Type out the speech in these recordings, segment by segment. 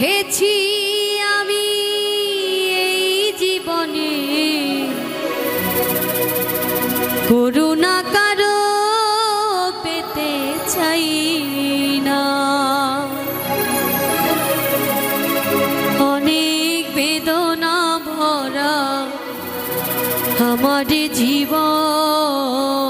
দেখেছি আমি এই জীবনে। করুণা কারও পেতে চাই না। অনেক বেদনা ভরা আমার জীবন।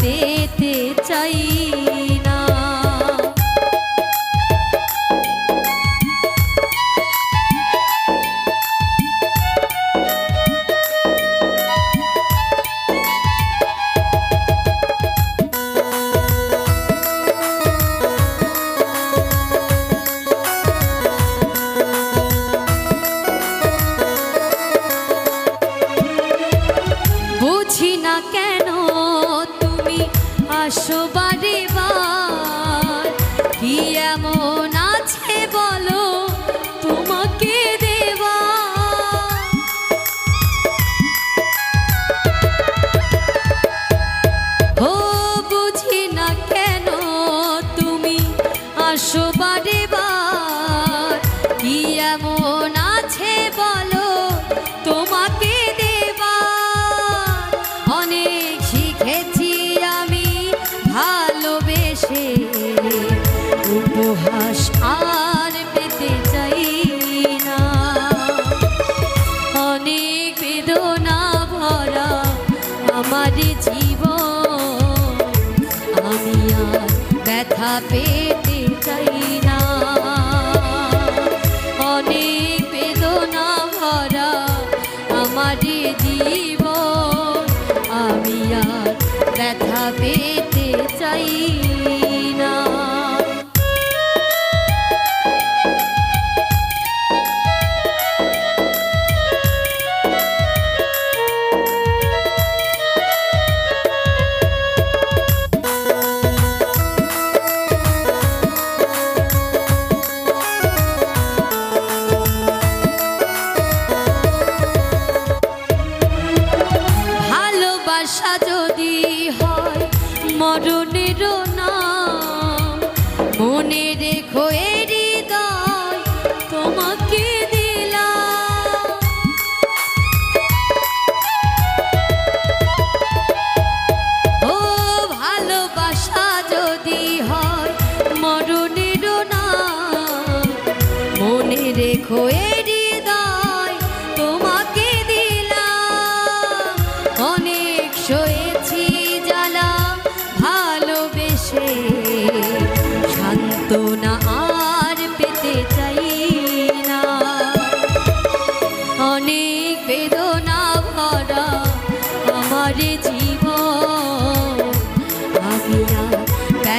পেতে চাই। 说吧。চাই না। অনেক ভরা আমার জীবন। আমি আর ব্যথা পেতে মনে রেখো এ হৃদয় তোমাকে দিলাম। ও ভালোবাসা যদি হয়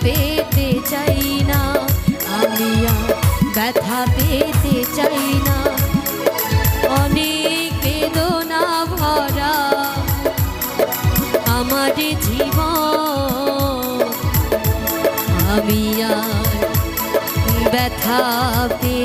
পেতে চাই না। আমি আর ব্যথা পেতে চাই না। অনেক বেদনা ভরা আমার জীবন। আমি ব্যথা পেয়ে